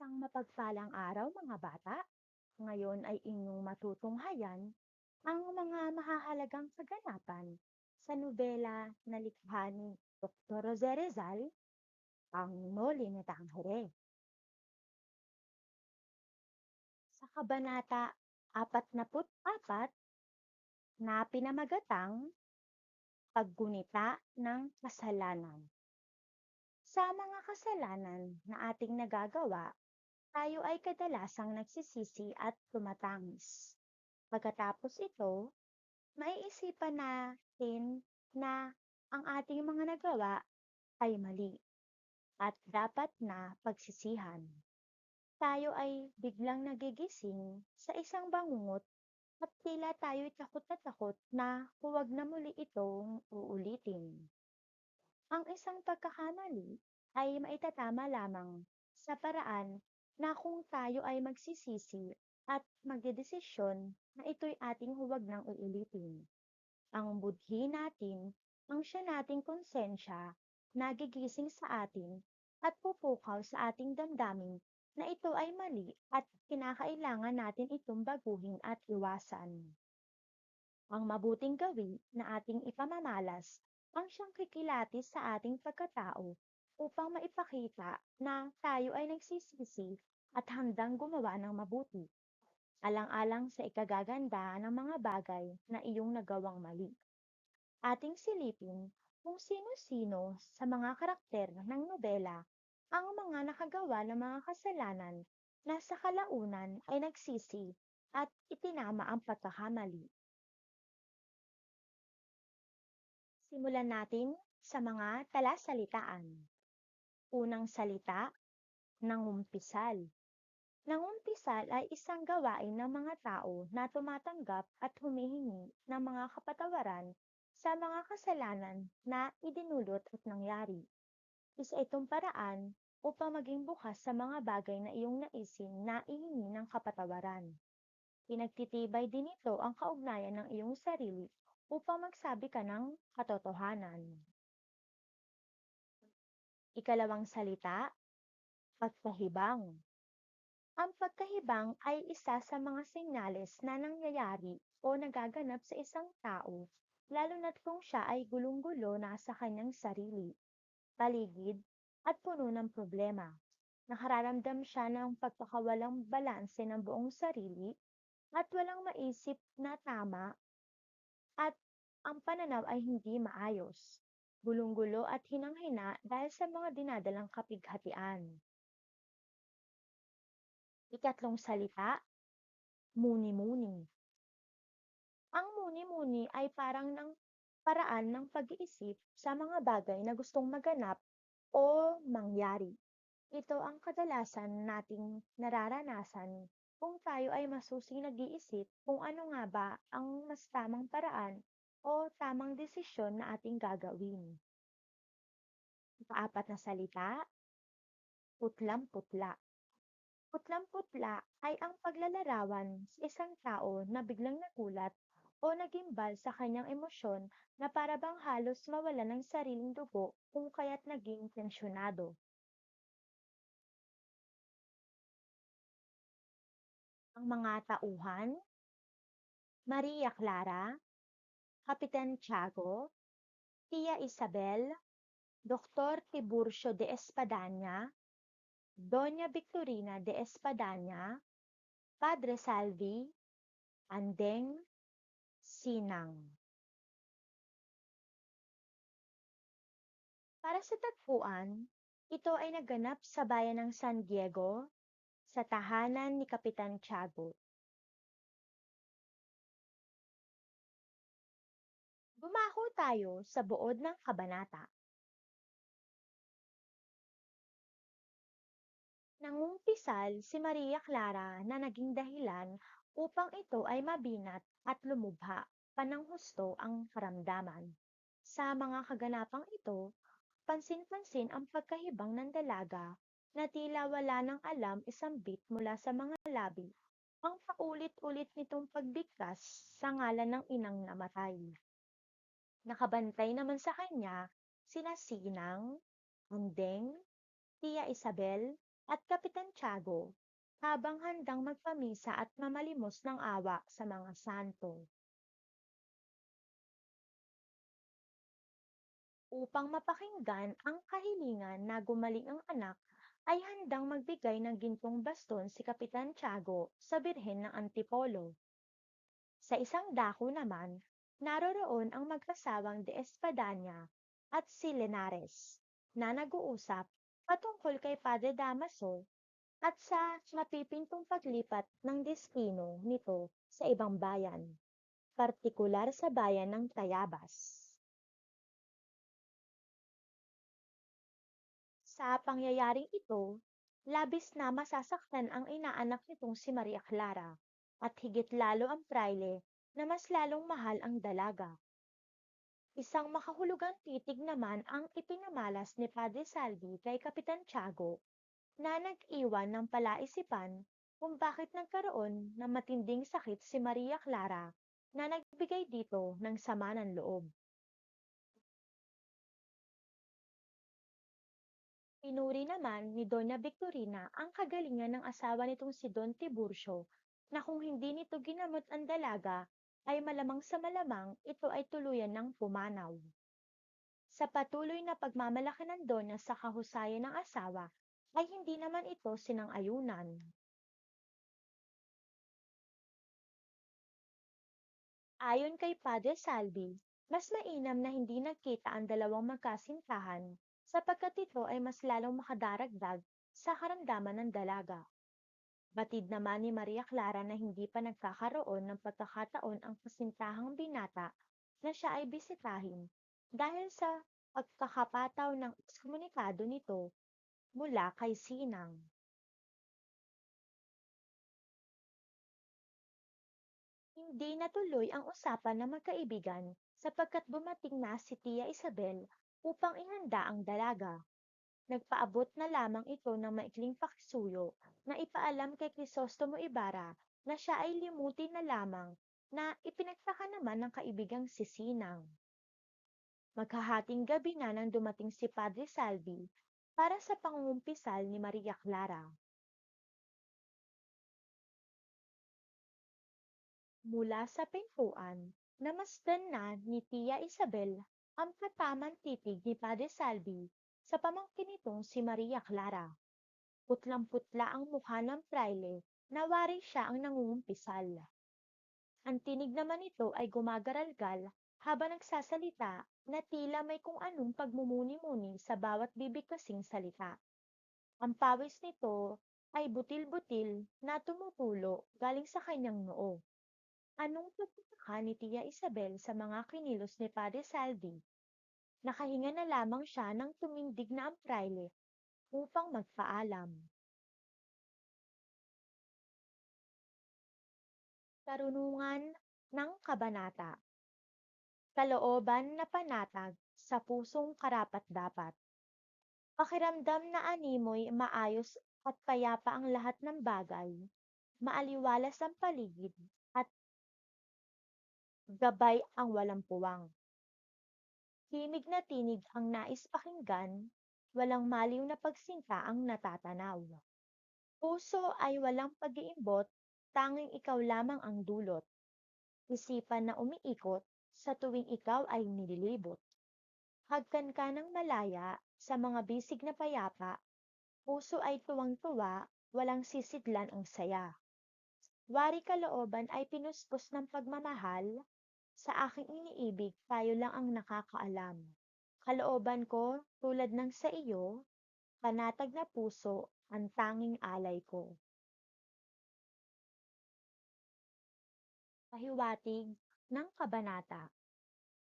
Isang mapagpalang araw mga bata. Ngayon ay inyong matutunghayan ang mga mahahalagang kaganapan sa nobela na likha ni Dr. Jose Rizal, ang Noli Me Tangere. Sa Kabanata 44 na pinamagatang Paggunita ng Kasalanan. Sa mga kasalanan na ating nagagawa, tayo ay kadalasang nagsisisi at tumatangis. Pagkatapos ito, maiisipan natin na ang ating mga nagawa ay mali at dapat na pagsisihan. Tayo ay biglang nagigising sa isang bangungot at tila tayo takot na takot na huwag na muli itong uulitin. Ang isang pagkakamali ay maitatama lamang sa paraan na kung tayo ay magsisisi at magdedesisyon na ito'y ating huwag nang uulitin. Ang budhi natin, ang siya nating konsensya, nagigising sa atin at pupukaw sa ating damdamin na ito ay mali at kinakailangan natin itong baguhin at iwasan. Ang mabuting gawi na ating ipamamalas ang siyang kikilatis sa ating pagkatao upang maipakita na tayo ay nagsisisi at handang gumawa ng mabuti, alang-alang sa ikagaganda ng mga bagay na iyong nagawang mali. Ating silipin kung sino-sino sa mga karakter ng nobela ang mga nakagawa ng mga kasalanan na sa kalaunan ay nagsisi at itinama ang pagkakamali. Simulan natin sa mga talasalitaan. Unang salita, nangumpisal. Nangumpisal ay isang gawain ng mga tao na tumatanggap at humihingi ng mga kapatawaran sa mga kasalanan na idinulot at nangyari. Isa itong paraan upang maging bukas sa mga bagay na iyong naisin na ihingi ng kapatawaran. Pinagtitibay din ito ang kaugnayan ng iyong sarili upang magsabi ka ng katotohanan. Ikalawang salita, pagkahibang. Ang pagkahibang ay isa sa mga senyales na nangyayari o nagaganap sa isang tao, lalo na't kung siya ay gulong-gulo na sa kanyang sarili, paligid, at puno ng problema. Nakararamdam siya ng pagkakawalang balanse ng buong sarili at walang maisip na tama at ang pananaw ay hindi maayos, gulong-gulo at hinang-hina dahil sa mga dinadalang kapighatian. Ikatlong salita, muni-muni. Ang muni-muni ay parang ng paraan ng pag-iisip sa mga bagay na gustong maganap o mangyari. Ito ang kadalasan nating nararanasan kung tayo ay masusing nag-iisip kung ano nga ba ang mas tamang paraan o tamang desisyon na ating gagawin. Paapat na salita, putlam-putla. Putlam-putla ay ang paglalarawan sa isang tao na biglang nagulat o nagimbal sa kanyang emosyon na para bang halos mawala ng sariling dugo kung kaya't naging tensyonado. Ang mga tauhan, Maria Clara, Kapitan Tiago, Tia Isabel, Dr. Tiburcio de Espadanya, Doña Victorina de Espadanya, Padre Salvi, Andeng, Sinang. Para sa tagpuan, ito ay naganap sa bayan ng San Diego, sa tahanan ni Kapitan Tiago. Bumaho tayo sa buod ng kabanata. Nangumpisal si Maria Clara na naging dahilan upang ito ay mabinat at lumubha panang husto ang karamdaman. Sa mga kaganapang ito, pansin-pansin ang pagkahibang ng dalaga na tila wala nang alam isang bit mula sa mga labi ang paulit-ulit nitong pagbigkas sa ngalan ng inang namatay. Nakabantay naman sa kanya sina Sinang, Andeng, Tia Isabel at Kapitan Tiago habang handang magpamisa at mamalimos ng awa sa mga santo. Upang mapakinggan ang kahilingan na gumaling ang anak, ay handang magbigay ng gintong baston si Kapitan Tiago sa Birhen ng Antipolo. Sa isang dako naman, naroroon ang mag-asawang de Espadanya at si Lenares na nag-uusap patungkol kay Padre Damaso at sa mapipintong paglipat ng destino nito sa ibang bayan, partikular sa bayan ng Tayabas. Sa pangyayaring ito, labis na masasaktan ang inaanak nitong si Maria Clara at higit lalo ang praile na mas lalong mahal ang dalaga. Isang makahulugang titig naman ang ipinamalas ni Padre Salvi kay Kapitan Tiago na nag-iwan ng palaisipan kung bakit nagkaroon ng matinding sakit si Maria Clara na nagbigay dito ng sama ng loob. Pinuri naman ni Doña Victorina ang kagalingan ng asawa nitong si Don Tiburcio na kung hindi nito ginamot ang dalaga ay malamang sa malamang ito ay tuluyan ng pumanaw. Sa patuloy na pagmamalaki ng Doña sa kahusayan ng asawa ay hindi naman ito sinang-ayunan. Ayon kay Padre Salvi, mas mainam na hindi nagkita ang dalawang magkasintahan sapagkat ito ay mas lalong makadaragdag sa karamdaman ng dalaga. Batid naman ni Maria Clara na hindi pa nagkakaroon ng pagkakataon ang kasintahang binata na siya ay bisitahin dahil sa pagkakapataw ng ekskomunikado nito mula kay Sinang. Hindi natuloy ang usapan ng magkaibigan sapagkat bumating na si Tia Isabel upang ihanda ang dalaga. Nagpaabot na lamang ito ng maikling pakisuyo na ipaalam kay Crisostomo Ibarra na siya ay limutin na lamang na ipinagtaka naman ng kaibigang si Sinang. Maghahating gabi na nang dumating si Padre Salvi para sa pangungumpisal ni Maria Clara. Mula sa pintuan, namasdan na ni Tia Isabel ang katamang titig ni Padre Salvi sa pamangkin nitong si Maria Clara. Putlang-putla ang mukha ng praile na wari siya ang nangungumpisal. Ang tinig naman nito ay gumagaralgal habang nagsasalita na tila may kung anong pagmumuni-muni sa bawat bibig kasing salita. Ang pawis nito ay butil-butil na tumutulo galing sa kanyang noo. Anong pagkakaka ni Tia Isabel sa mga kinilos ni Padre Salvi Nakahinga na lamang siya nang tumindig na ang praile upang magpaalam. Karunungan ng Kabanata Kalooban na panatag sa pusong karapat-dapat. Pakiramdam na animoy maayos at payapa ang lahat ng bagay, maaliwalas ang paligid at gabay ang walang puwang. Himig na tinig ang nais pakinggan, walang maliw na pagsinta ang natatanaw. Puso ay walang pag-iimbot, tanging ikaw lamang ang dulot. Isipan na umiikot, sa tuwing ikaw ay nililibot. Hagkan ka ng malaya, sa mga bisig na payapa, puso ay tuwang-tuwa, walang sisidlan ang saya. Wari kalooban ay pinuspos ng pagmamahal, sa aking iniibig, tayo lang ang nakakaalam. Kalooban ko, tulad ng sa iyo, panatag na puso, ang tanging alay ko. Pahiwatig ng kabanata.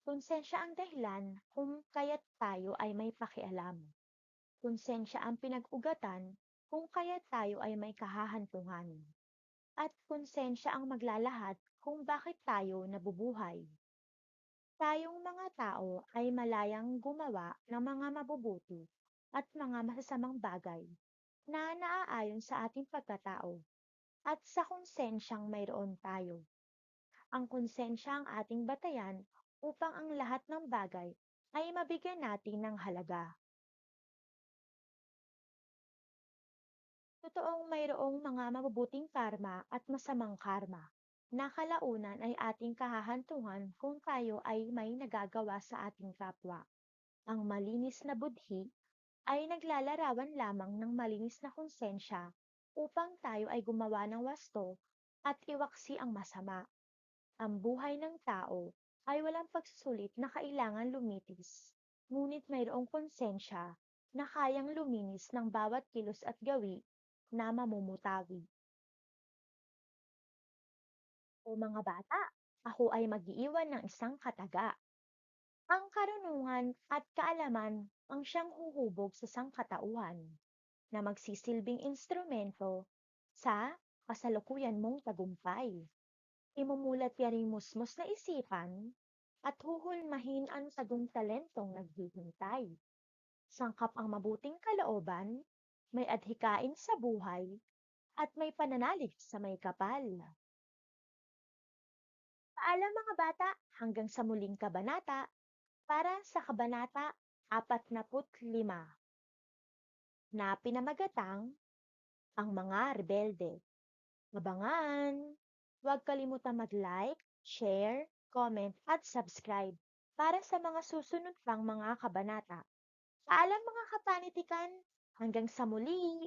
Konsensya ang dahilan kung kaya't tayo ay may pakialam. Konsensya ang pinag-ugatan kung kaya't tayo ay may kahahantungan. At konsensya ang maglalahad kung bakit tayo nabubuhay. Tayong mga tao ay malayang gumawa ng mga mabubuti at mga masasamang bagay na naaayon sa ating pagkatao at sa konsensyang mayroon tayo. Ang konsensya ang ating batayan upang ang lahat ng bagay ay mabigyan natin ng halaga. Totoong mayroong mga mabubuting karma at masamang karma na kalaunan ay ating kahahantungan kung tayo ay may nagagawa sa ating kapwa. Ang malinis na budhi ay naglalarawan lamang ng malinis na konsensya upang tayo ay gumawa ng wasto at iwaksi ang masama. Ang buhay ng tao ay walang pagsusulit na kailangan lumitis, ngunit mayroong konsensya na kayang luminis ng bawat kilos at gawi na mamumutawi. O mga bata, ako ay mag-iiwan ng isang kataga. Ang karunungan at kaalaman ang siyang huhubog sa sangkatauhan na magsisilbing instrumento sa kasalukuyan mong tagumpay. Imumulat yaring musmos na isipan at huhulmahin ang sagong talentong naghihintay. Sangkap ang mabuting kalooban, may adhikain sa buhay, at may pananalig sa may kapal. Paalam mga bata, hanggang sa muling kabanata, para sa kabanata 45 na pinamagatang ang mga rebelde. Abangan! Huwag kalimutan mag-like, share, comment at subscribe para sa mga susunod pang mga kabanata. Paalam mga kapanitikan, hanggang sa muli!